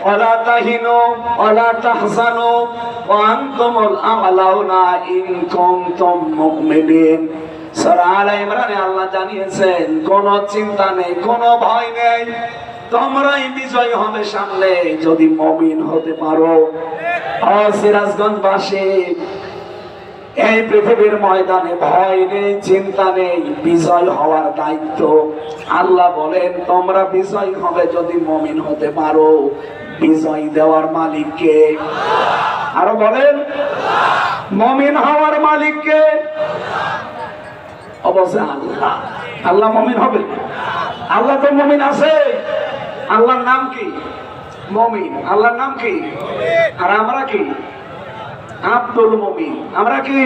ولا تهنوا ولا تحزنوا وأنتم الأعلون إن كنتم مؤمنين সূরা আলে ইমরানে আল্লাহ জানিয়েছেন কোন চিন্তা নেই কোনো ভয় নেই তোমরাই বিজয় হবে সামনে যদি মমিন হতে পারো ও সিরাজগঞ্জবাসী এই পৃথিবীর ময়দানে ভয় নেই চিন্তা নেই বিজয় হওয়ার দায়িত্ব আল্লাহ বলেন তোমরা বিজয় হবে যদি মমিন হতে পারো বিজয় দেওয়ার মালিককে। আরও বলেন, মমিন হওয়ার মালিককে। অবশ্যই আল্লাহ। আল্লাহ মমিন হবে। আল্লাহ তো মমিন আছে। আল্লাহর নাম কি? মমিন। আল্লাহর নাম কি? আর আমরা কি? আব্দুল মমিন। আমরা কি?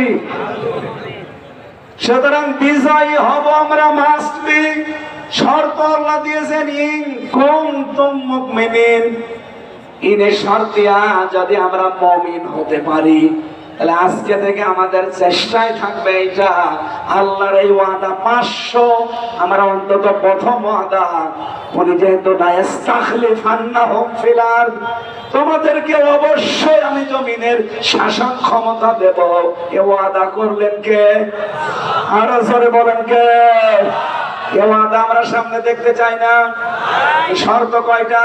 সুতরাং বিজয়ী হব আমরা মাস্ট বি শর্ত আল্লাহ দিয়েছেন, ইন কুনতুম মুমিনিন। ইনে শর্তিয়া যদি আমরা মমিন হতে পারি, তাহলে আজকে থেকে আমাদের চেষ্টায় থাকবে এটা আল্লাহর এই ওয়াদা পাঁচশো, আমরা অন্তত প্রথম ওয়াদা, উনি যেহেতু নায়াস্তাখলিফান্নাহুম ফিল আরদ, তোমাদেরকে অবশ্যই আমি জমিনের শাসন ক্ষমতা দেব। এ ওয়াদা করলেন কে? আরও জোরে বলেন কে? এ ওয়াদা আমরা সামনে দেখতে চাই না। শর্ত কয়টা?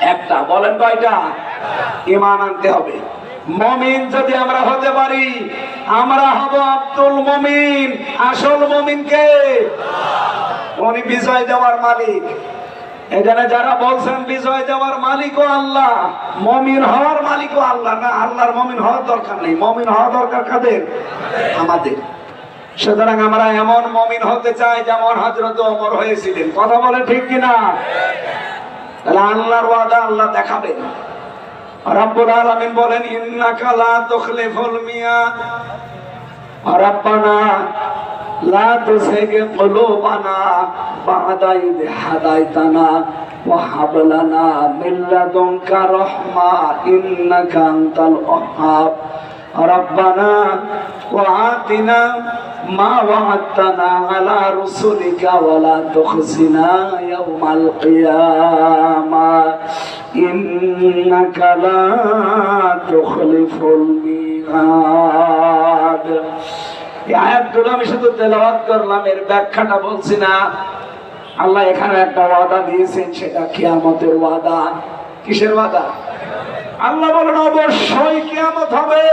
একটা, বলেন কয়টা? ইমান আনতে হবে। মমিন যদি আমরা হতে পারি, আমরা হব আব্দুল মমিন, আসল মমিন কে? উনি বিজয় দেওয়ার মালিক। এখানে যারা বলছেন বিজয় দেওয়ার মালিকও আল্লাহ, মমিন হওয়ার মালিকও আল্লাহ না, আল্লাহর মমিন হওয়ার দরকার নেই। মমিন হওয়া দরকার কাদের? আমাদের। সুতরাং আমরা এমন মমিন হতে চাই যেমন হজরত অমর হয়েছিলেন। কথা বলে ঠিক কিনা? তাহলে আল্লাহর ওয়াদা আল্লাহ দেখাবেন রব্বুল আলামিন বলেন, ইন্নাকা লা তুখলিফুল মিয়াদ রব্বানা, লা তুযিগ কুলুবানা বা'দা ইদ হাদাইতানা ওয়া হাব লানা মিন লাদুনকা রাহমা, ইন্নাকা আনতাল ওয়াহ্হাব। ربنا وآتنا ما وعدتنا على رسلك ولا تخزنا يوم القيامة إنك لا تخلف الميعاد এই আয়াতগুলো আমি শুধু তেলাওয়াত করলাম এর ব্যাখ্যাটা বলছি না আল্লাহ এখানে একটা ওয়াদা দিয়েছেন সেটা কিয়ামতের ওয়াদা কিসের ওয়াদা আল্লাহ বলেন অবশ্যই কিয়ামত হবে।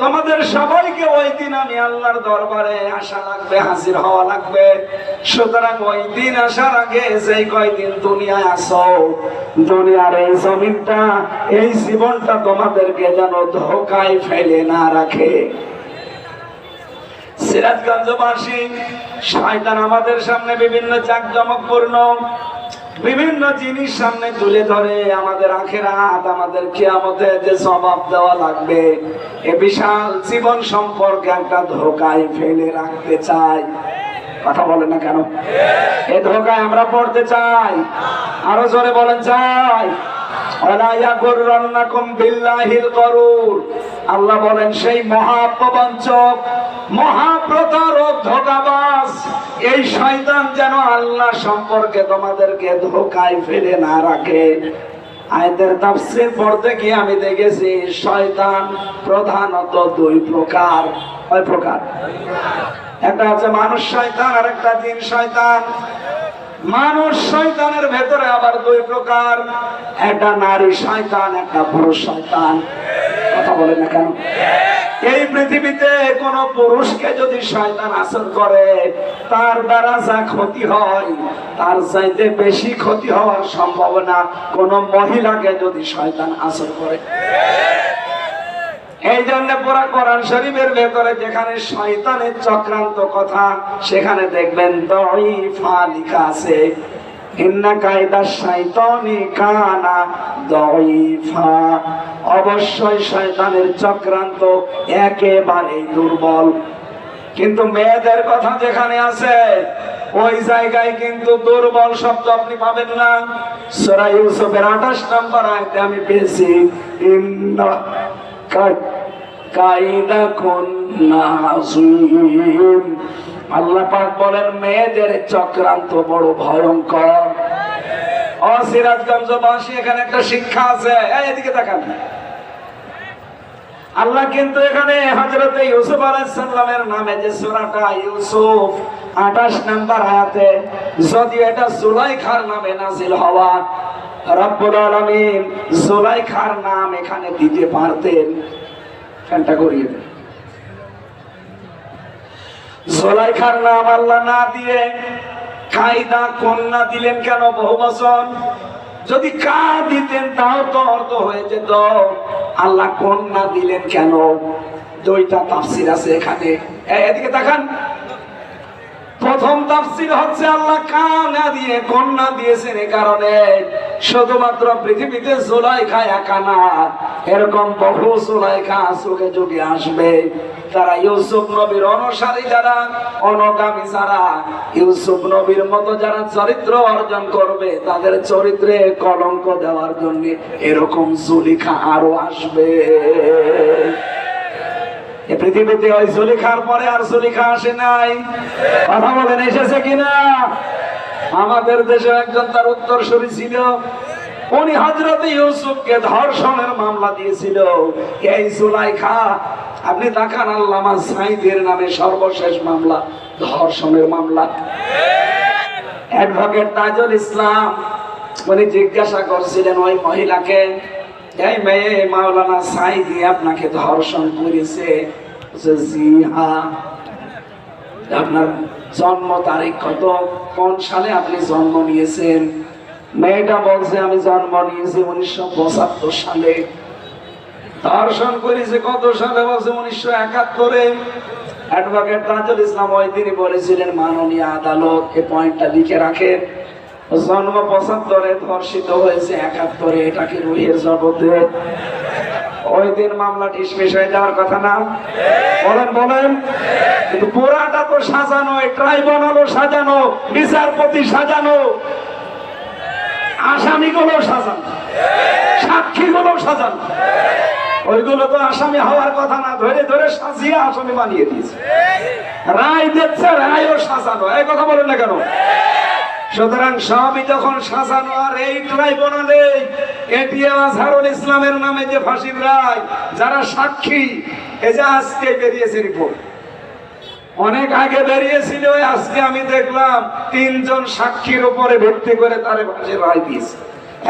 তোমাদের সবাইকে ওই দিন আমি আল্লাহর দরবারে আসা লাগবে, হাজির হওয়া লাগবে। সুতরাং ওই দিন আসার আগে যেই কয়দিন দুনিয়ায় আসো দুনিয়ার এই জমিনটা, এই জীবনটা তোমাদেরকে যেন ধোকায় ফেলে না রাখে। সিরাজগঞ্জবাসী, শয়তান আমাদের সামনে বিভিন্ন জাকজমকপূর্ণ বিভিন্ন জিনিস সামনে তুলে ধরে আমাদের আখের হাত আমাদের কিয়ামতে যে জবাব দেওয়া লাগবে, এ বিশাল জীবন সম্পর্কে একটা ধোকায় ফেলে রাখতে চাই। কথা বলে না কেন? এ ধোকায় আমরা পড়তে চাই। আরও জোরে বলেন, চাই। আল্লাহ বলেন, সেই মহাপ্রবঞ্চক ধোকাবাজ এই শয়তান যেন আল্লাহ সম্পর্কে তোমাদেরকে ধোকায় ফেলে না রাখে। আয়তের তাফসীর পড়তে গিয়ে আমি দেখেছি, শয়তান প্রধানত দুই প্রকার। কয় প্রকার? একটা হচ্ছে মানুষ শয়তান আর একটা জিন শয়তান। মানুষ শয়তানের ভেতরে আবার দুই প্রকার। একটা নারী শয়তান, একটা পুরুষ শয়তান। কথা বলে না কেন? এই পৃথিবীতে কোন পুরুষকে যদি শয়তান আসর করে, তার দ্বারা যা ক্ষতি হয়, তার চাইতে বেশি ক্ষতি হওয়ার সম্ভাবনা কোন মহিলাকে যদি শয়তান আসর করে। এই জন্য পুরা কোরআন শরীফের ভেতরে যেখানে শয়তানের চক্রান্ত কথা, সেখানে দেখবেন দইফা লেখা আছে। ইন্না কায়দা শয়তানি কানা দইফা অবশ্যই শয়তানের চক্রান্ত একেবারে দুর্বল। কিন্তু মেয়েদের কথা যেখানে আছে, ওই জায়গায় কিন্তু দুর্বল শব্দ আপনি পাবেন না। সূরা ইউসুফের 28 নম্বর আয়াতে আমি পেয়েছি, ইন্না আল্লাহ পাক বলেন, মেয়েদের চক্রান্ত বড় ভয়ঙ্কর। ও এখানে একটা শিক্ষা আছে। এদিকে আল্লাহ কিন্তু এখানে হযরত ইউসুফ আলাইহিসসালামের নামে যে সূরাটা ইউসুফ 28 নাম্বার আয়াতে, যদি এটা সুলাইখার নামে নাজিল হওয়া রব্বুল আলামিন সুলাইখার নাম এখানে দিতে পারতেন। ফ্যানটা করিয়ে দেন। জোলাইখার নাম আল্লাহ না দিয়ে কায়দা কন্যা দিলেন কেন বহু বছর যদি কা দিতেন তাও তো অর্থ হয়ে যেত। আল্লাহ কন্যা দিলেন কেন? দুইটা তাফসির আছে এখানে। এদিকে দেখান প্রথম তাফসির হচ্ছে আল্লাহ কানা দিয়ে, কন্যা দিয়েছেন এই কারণে। শুধুমাত্র পৃথিবীতে জোলাইখা একা না, এরকম বহু জোলাইখা যুগে যুগে আসবে। তারা ইউসুফ নবীর অনুসারী যারা, অনগামী যারা, ইউসুফ নবীর মতো যারা চরিত্র অর্জন করবে, তাদের চরিত্রে কলঙ্ক দেওয়ার জন্য এরকম জুলিখা আরও আসবে। এ পৃথিবীতে ওই জুলিখার পরে আর জুলিখা আসে নাই। কথা বলেন, এসেছে কিনা? আমাদের দেশে একজন তার উত্তর উত্তরসূরি ছিল। উনি হজরত ইউসুফকে ধর্ষণের মামলা দিয়েছিল। এই জুলাইখা আপনি দেখান আল্লামা সাইদের নামে সর্বশেষ মামলা, ধর্ষণের মামলা। অ্যাডভোকেট তাজুল ইসলাম, উনি জিজ্ঞাসা করছিলেন, ওই মহিলাকে, এই মেয়ে মাওলানা সাইদি আপনাকে ধর্ষণ করেছে আপনার জন্ম তারিখ কত? কোন সালে আপনি জন্ম নিয়েছেন? মেয়েটা বলছে, আমি জন্ম নিয়েছি উনিশশো পঁচাত্তর সালে। ধর্ষণ করেছে কত সালে বলছে, উনিশশো একাত্তরে। অ্যাডভোকেট তাজুল ইসলাম ওই তিনি বলেছিলেন, মাননীয় আদালত এই পয়েন্টটা লিখে রাখেন। জন্ম পঁচাত্তরে ধর্ষিত হয়েছে একাত্তরে, এটাকে রুহের জগতে। ওই দিন মামলা ডিসমিস হয়ে যাওয়ার কথা না? বলেন বলেন। কিন্তু তো সাজানো ট্রাইব্যুনালও সাজানো, বিচারপতি সাজানো। আসামিগুলো সাজানো সাজানো। ওইগুলো তো আসামি হওয়ার কথা না, ধরে ধরে সাজিয়ে আসামি বানিয়ে দিয়েছে। রায় দিচ্ছে, রায়ও সাজানো। এই কথা বলেন না কেন? সুতরাং সবই যখন সাজানো আর এই ট্রাইব্যুনালে এটিএম আজহারুল ইসলামের নামে যে ফাঁসির রায়, যারা সাক্ষী এই যে আজকে বেরিয়েছে রিপোর্ট অনেক আগে বেরিয়েছিল আজকে আমি দেখলাম তিনজন সাক্ষীর উপরে ভিত্তি করে তারে ফাঁসির রায় দিয়েছে।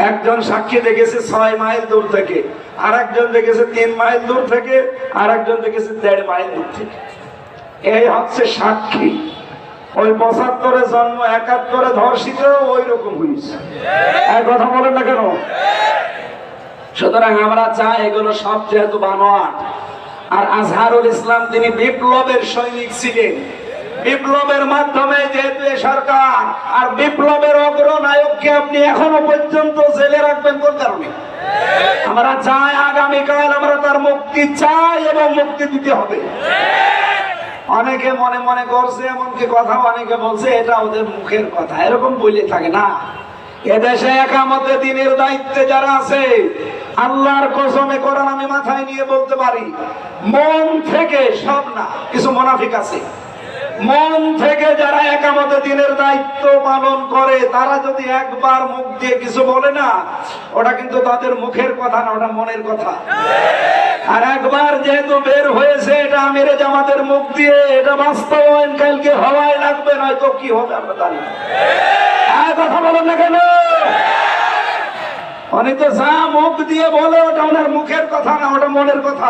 একজন সাক্ষী দেখেছে ছয় মাইল দূর থেকে আর একজন দেখেছে তিন মাইল দূর থেকে আর একজন দেখেছে দেড় মাইল দূর থেকে। এই হচ্ছে সাক্ষী। ওই পঁচাত্তরে জন্ম একাত্তরে ধর্ষিত ওই রকম হয়েছে এক কথা বলেন না কেন? সুতরাং আমরা চাই এগুলো সব যেহেতু বানোয়াট। আর আজহারুল ইসলাম তিনি বিপ্লবের সৈনিক ছিলেন। বিপ্লবের মাধ্যমে যেহেতু সরকার আর বিপ্লবের অগ্রনায়ককে আপনি এখনও পর্যন্ত জেলে রাখবেন কোন কারণে? আমরা চাই আগামীকাল আমরা তার মুক্তি চাই এবং মুক্তি দিতে হবে। অনেকে মনে মনে করছে, এমনকি কথা অনেকে বলছে, এটা ওদের মুখের কথা। এরকম বলে থাকে না। এদেশে একামতে দিনের দায়িত্বে যারা আছে, আল্লাহর কসমে করান আমি মাথায় নিয়ে বলতে পারি, মন থেকে সব না, কিছু মোনাফিক আছে। মন থেকে যারা একামত দিনের দায়িত্ব পালন করে, তারা যদি একবার মুখ দিয়ে কিছু বলে না, ওটা কিন্তু তাদের মুখের কথা না, ওটা মনের কথা। আর একবার যেহেতু বের হয়েছে, এটা আমির জামাতের মুখ দিয়ে, এটা বাস্তবায়ন কালকে হওয়াই লাগবে, নয়তো কি হবে আমরা জানি। কথা বলেন না কেন? অনেক যা মুখ দিয়ে বলে, ওটা ওনার মুখের কথা না, ওটা মনের কথা।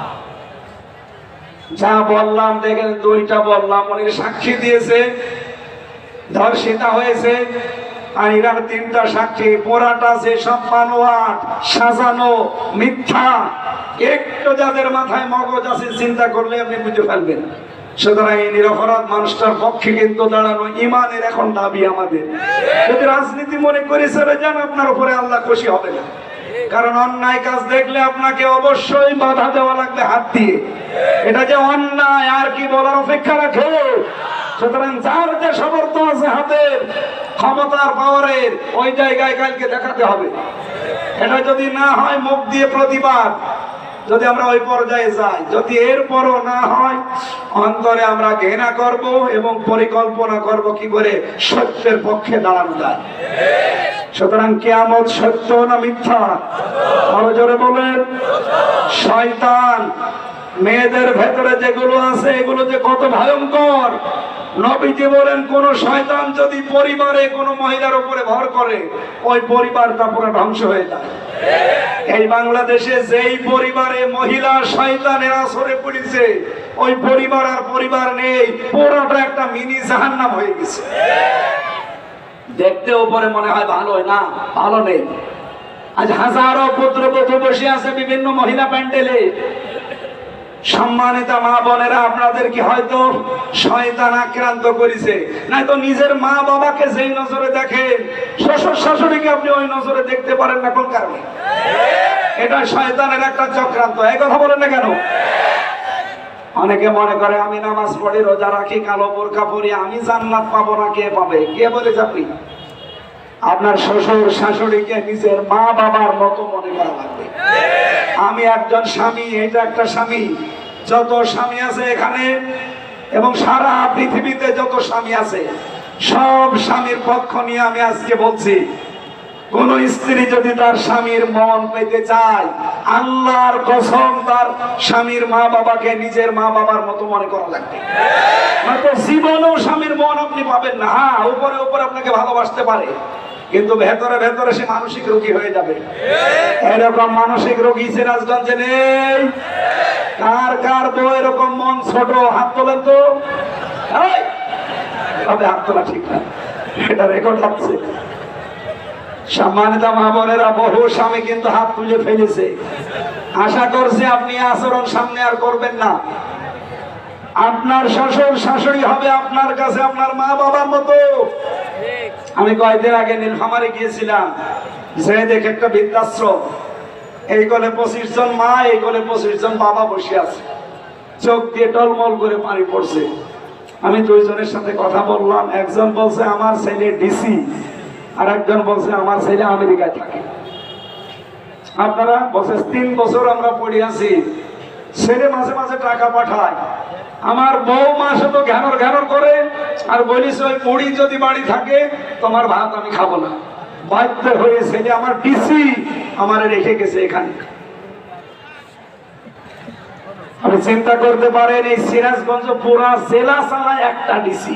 যা বললাম, দেখেন দুইটা বললাম উনি সাক্ষী দিয়েছে, ধর্ষিতা হয়েছে, আর ইরার তিনটা সাক্ষী। পোড়াটা যে সব বানোয়াট, সাজানো, মিথ্যা, একটু যাদের মাথায় মগজ আছে, চিন্তা করলে আপনি বুঝে ফেলবেন। সুতরাং এই নিরপরাধ মানুষটার পক্ষে কিন্তু দাঁড়ানো ইমানের এখন দাবি আমাদের। যদি রাজনীতি মনে করে চলে যান আপনার উপরে আল্লাহ খুশি হবে না। কারণ অন্যায় কাজ দেখলে আপনাকে অবশ্যই বাধা দেওয়া লাগবে হাত দিয়ে। এটা যে অন্যায়, আর কি বলার অপেক্ষা রাখে? সুতরাং যার যে সমর্থ আছে হাতের, ক্ষমতার পাওয়ারের, ওই জায়গায় কালকে দেখাতে হবে। এটা যদি না হয়, মুখ দিয়ে প্রতিবাদ। যদি আমরা ওই পর্যায়ে যাই, যদি এরপরও না হয়, অন্তরে আমরা ঘৃণা করব এবং পরিকল্পনা করব কি করে সত্যের পক্ষে দাঁড়ানো যায়। সুতরাং কেয়ামত সত্য না মিথ্যা? আরও জোরে বলেন। শয়তান, মেয়েদের ভেতরে যেগুলো আছে, এগুলো যে কত ভয়ঙ্কর! নবীজি বলেন, কোন শয়তান যদি পরিবারে কোন মহিলার উপরে ভর করে, ওই পরিবারটা পুরো ধ্বংস হয়ে যায়। এই বাংলাদেশে যেই পরিবারে মহিলা শয়তানের আসরে পড়েছে, ওই পরিবার আর পরিবার নেই, পুরোটা একটা মিনি জাহান্নাম হয়ে গেছে। দেখতে উপরে মনে হয় ভালো না? ভালো নেই। আজ হাজারো পুত্রবধূ বসে আছে বিভিন্ন মহিলা প্যান্ডেলে। সম্মানিতা মা বোনেরা আপনাদেরকে হয়তো শয়তান আক্রান্ত করেছে? নাই তো নিজের মা বাবাকে যেই নজরে দেখেন শ্বশুর শাশুড়িকে আপনি ওই নজরে দেখতে পারেন না কোন কারণে? এটা শয়তানের একটা চক্রান্ত। এই কথা বলেন না কেন? অনেকে মনে করে, আমি নামাজ পড়ি, রোজা রাখি, কালো বোরকা পরি, আমি জান্নাত পাবো না, কে পাবে? কে বলে আপনি? আপনার শ্বশুর শাশুড়িকে নিজের মা বাবার মতো মনে করা লাগবে। আমি একজন স্বামী, এটা একটা স্বামী। যত স্বামী আছে এখানে, এবং সারা পৃথিবীতে যত স্বামী আছে, সব স্বামীর পক্ষ নিয়ে আমি আজকে বলছি কোন স্ত্রী যদি তার স্বামীর মন পেতে চায়, আল্লাহর কসম তার স্বামীর মা বাবাকে নিজের মা বাবার মতো মনে করা লাগবে। নয়তো জীবনেও স্বামীর মন আপনি পাবেন না। হ্যাঁ উপরে উপরে আপনাকে ভালোবাসতে পারে, কিন্তু ভেতরে ভেতরে সে মানসিক রোগী হয়ে যাবে। এরকম মানসিক রোগী সিরাজগঞ্জে নেই? কার কার বউ এরকম মন ছোট? হাত তোলেন তো! তবে হাত তোলা ঠিক না। এটা রেকর্ড হচ্ছে সম্মানিত মা বোনেরা, বহু স্বামী কিন্তু হাত তুলে ফেলেছে। আশা করছে আপনি আচরণ সামনে আর করবেন না। আপনার শ্বশুর শাশুড়ি হবে আপনার কাছে, আপনার মা বাবার মতো। আমি কয়েকদিন আগে নীলফামারে গিয়েছিলাম। যে দেখে একটা বৃদ্ধাশ্রম। এই কোলে পঁচিশ জন মা, এই কোলে পঁচিশ জন বাবা বসে আছে। চোখ দিয়ে টলমল করে পানি পড়ছে। আমি দুইজনের সাথে কথা বললাম। একজন বলছে, আমার ছেলে ডিসি। আর একজন বলছে, আমার ছেলে আমেরিকায় থাকে। আপনারা বলছে, তিন বছর আমরা পড়ে আছি। ছেলে মাঝে মাঝে টাকা পাঠায়। আমার বউ মাসে তো ঘ্যানর ঘ্যানর করে, আর বলিস, ওই মুড়ি যদি বাড়ি থাকে, তোমার ভাত আমি খাব না। বাধ্য হয়ে ছেলে আমার ডিসি আমার রেখে গেছে এখানে। আপনি চিন্তা করতে পারেন, এই সিরাজগঞ্জ পুরা জেলা চালায় একটা ডিসি।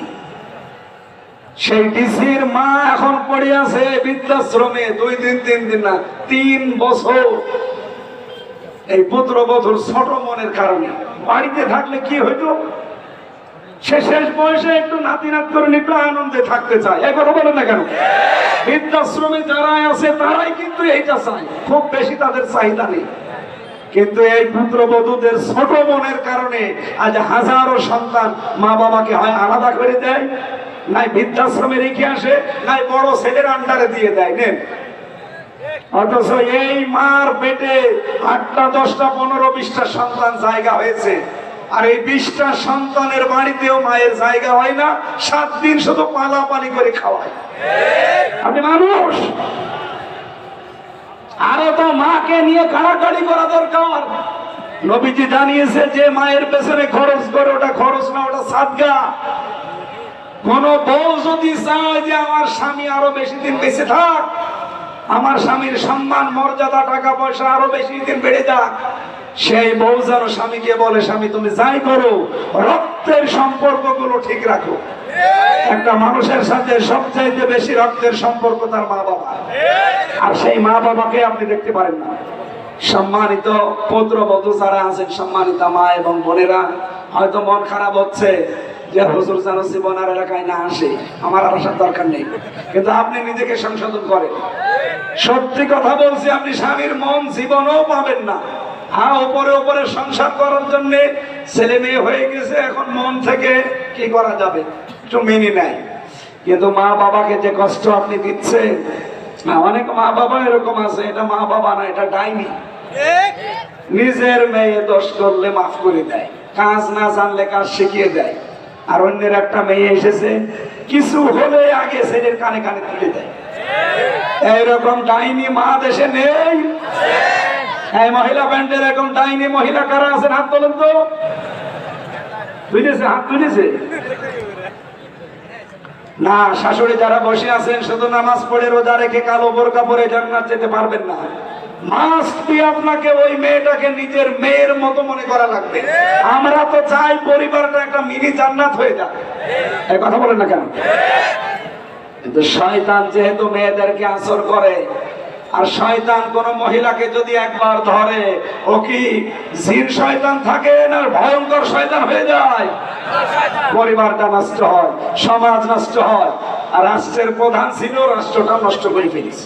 সেই ডিসির মা এখন পড়ে আছে বৃদ্ধাশ্রমে, দুই দিন, তিন দিন না, তিন বছর। এই পুত্রবধূর ছোট মনের কারণে। বাড়িতে থাকলে কি হইতো? সে শেষ বয়সে একটু নাতি নাত করে আনন্দে থাকতে চায়। এ বলেন না কেন? বৃদ্ধাশ্রমে যারা আছে, তারাই কিন্তু এইটা চায়। খুব বেশি তাদের চাহিদা নেই। কিন্তু এই পুত্র পুত্রবধূদের ছোট মনের কারণে আজ হাজারো সন্তান মা বাবাকে হয় আলাদা করে দেয়। নাই বৃদ্ধাশ্রমে রেখে আসে নাই বড় ছেলের আন্ডারে দিয়ে দেয়, নেন। অথচ এই মার পেটে আটটা, দশটা, পনেরো, বিশটা সন্তান জায়গা হয়েছে। আর এই বিশটা সন্তানের বাড়িতেও মায়ের জায়গা হয় না, সাত দিন শুধু পালাপালি করে খাওয়ায়। মানুষ! আরও তো মাকে নিয়ে কাড়াকাড়ি করা দরকার। নবীজি জানিয়েছে যে মায়ের পেছনে খরচ করে, ওটা খরচ না, ওটা সাদগা। কোন বউ যদি চায় যে আমার স্বামী আরও বেশি দিন বেঁচে থাক, আমার স্বামীর সম্মান, মর্যাদা, টাকা পয়সা আরও বেশি দিন বেড়ে যাক, সেই বউ যেন স্বামীকে বলে, স্বামী, তুমি যাই করো, রক্তের সম্পর্কগুলো ঠিক রাখো। একটা মানুষের সাথে সবচাইতে বেশি রক্তের সম্পর্ক তার মা বাবা। আর সেই মা বাবাকে আপনি দেখতে পারেন না। সম্মানিত পুত্রবধূ যারা আছেন, সম্মানিতা মা এবং বোনেরা, হয়তো মন খারাপ হচ্ছে যে হুজুর যেন জীবনার এলাকায় না আসে আমার আর আসার দরকার নেই। কিন্তু আপনি নিজেকে সংশোধন করেন। সত্যি কথা বলছি আপনি স্বামীর মন জীবনও পাবেন না। হ্যাঁ উপরে উপরে সংসার করার জন্য ছেলে মেয়ে হয়ে গেছে এখন মন থেকে কি করা যাবে? একটু মেনে নেয়। কিন্তু মা বাবাকে যে কষ্ট আপনি দিচ্ছেন হ্যাঁ, অনেক মা বাবা এরকম আছে এটা মা বাবা না এটা ডাইনি। নিজের মেয়ে দোষ করলে মাফ করে দেয়। কাজ না জানলে কাজ শিখিয়ে দেয়। আর অন্যের একটা মেয়ে এসেছে, কিছু হলে আগে ছেলের কানে কানে তুলে দেয়। এইরকম ডাইনি মা দেশে নেই। এই মহিলা ব্যান্ডের এরকম ডাইনি মহিলা কারা আছেন, হাত তোলেন তো। তুলেছে, হাত তুলেছে। না, শাশুড়ি যারা বসে আছেন, শুধু নামাজ পড়ে রোজা রেখে কালো বোরকা পরে জান্নাত যেতে পারবেন না। আপনাকে ওই মেয়েটাকে নিজের মেয়ের মতো মনে লাগবে। আমরা তো চাই পরিবারটা একটা জান্নাত হয়ে কথা না কেন? যেহেতু মেয়েদেরকে আসর করে, আর শয়তান কোন মহিলাকে যদি একবার ধরে, ও কি জিন শয়তান থাকে না ভয়ঙ্কর শয়তান হয়ে যায়? পরিবারটা নষ্ট হয়, সমাজ নষ্ট হয়, আর রাষ্ট্রের প্রধান ছিল রাষ্ট্রটা নষ্ট করে ফেলেছে।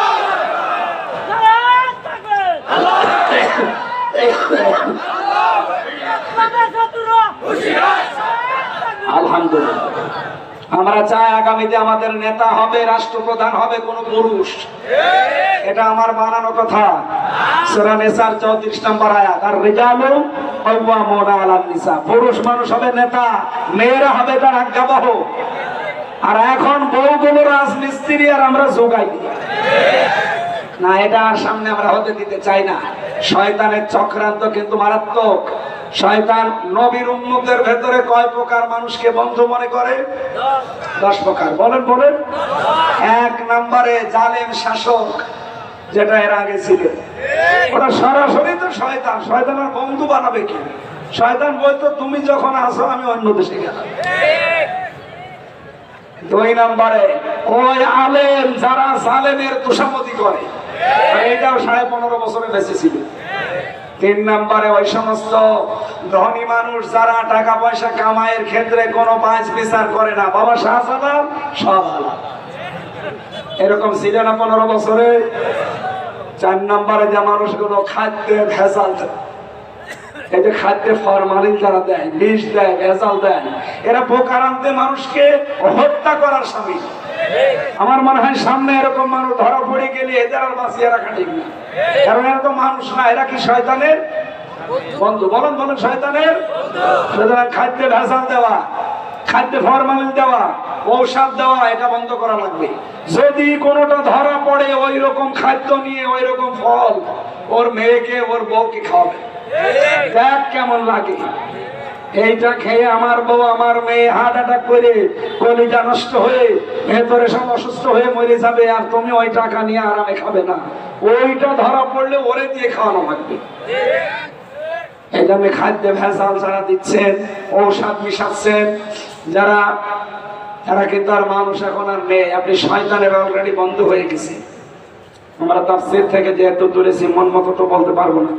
আলহামদুলিল্লাহ। আমরা চাই আগামীতে আমাদের নেতা হবে, রাষ্ট্রপ্রধান হবে, কোন পুরুষ। এটা আমার বানানো কথা। সূরা 34 নম্বর আয়াত আর রিজালু নিসা পুরুষ মানুষ হবে নেতা, মেয়েরা হবে তার আজ্ঞাবহ। আর এখন বউগুলো রাজমিস্ত্রি আর আমরা যোগাই না, এটা সামনে আমরা হতে দিতে চাই না। শয়তানের চক্রান্ত কিন্তু মারাত্মক। শয়তান নবীর উন্মতের ভেতরে কয় প্রকার মানুষকে বন্ধু মনে করে? দশ প্রকার। বলেন বলেন। এক নম্বরে জালেম শাসক, যেটা এর আগে ছিল। ওটা সরাসরি তো শয়তান। শয়তান আর বন্ধু বানাবে কি? শয়তান বলতো, তুমি যখন আসো আমি অন্য দেশে গেলাম। দুই নম্বরে, ওই আলেম যারা জালেমের তুষামতি করে এটাও সাড়ে পনেরো বছরে বেঁচে তিন নম্বরে ওই সমস্ত ধনী মানুষ যারা টাকা পয়সা কামাইয়ের ক্ষেত্রে কোনো পাঁচ বিচার করে না, বাবা সব আলাম এরকম ছিল না পনেরো বছরে। চার নম্বরে যে মানুষগুলো খাদ্যে ভেজাল এই যে খাদ্যে ফরমালিন যারা দেয়, বিষ দেয়, ভেজাল দেয় এরা মানুষকে হত্যা করার স্বামী। আমার মনে হয় সামনে এরকম মানুষ ধরা পড়ে গেলে এদের আর বাঁচিয়ে রাখা ঠিক না। কারণ এরা তো মানুষ না, এরা কি শয়তানের বন্ধু? বলেন বলেন, শয়তানের? সুতরাং খাদ্যে ভেজাল দেওয়া, খাদ্যে ফরমালিন দেওয়া, ঔষধ দেওয়া, এটা বন্ধ করা লাগবে। যদি কোনোটা ধরা পড়ে ওই রকম খাদ্য নিয়ে ওই রকম ফল, ওর মেয়েকে, ওর বউকে খাওয়াবে। দেখ কেমন লাগে। এইটা খেয়ে আমার বউ, আমার মেয়ে হার্ট অ্যাটাক করে, কলিজা নষ্ট হয়ে ভেতরে সব অসুস্থ হয়ে মরে যাবে, আর তুমি ওই টাকা নিয়ে আরামে খাবে না। ওইটা ধরা পড়লে ওরে দিয়ে খাওয়ানো লাগবে। এই জন্য খাদ্যে ভেজাল যারা দিচ্ছেন, ঔষধ মিশাচ্ছেন, যারা তারা কিন্তু আর মানুষ এখন আর নেই, আপনি শয়তানের অলরেডি বন্ধ হয়ে গেছে। আমরা তার থেকে যেহেতু তুলেছি, মন মতো তো বলতে পারব না।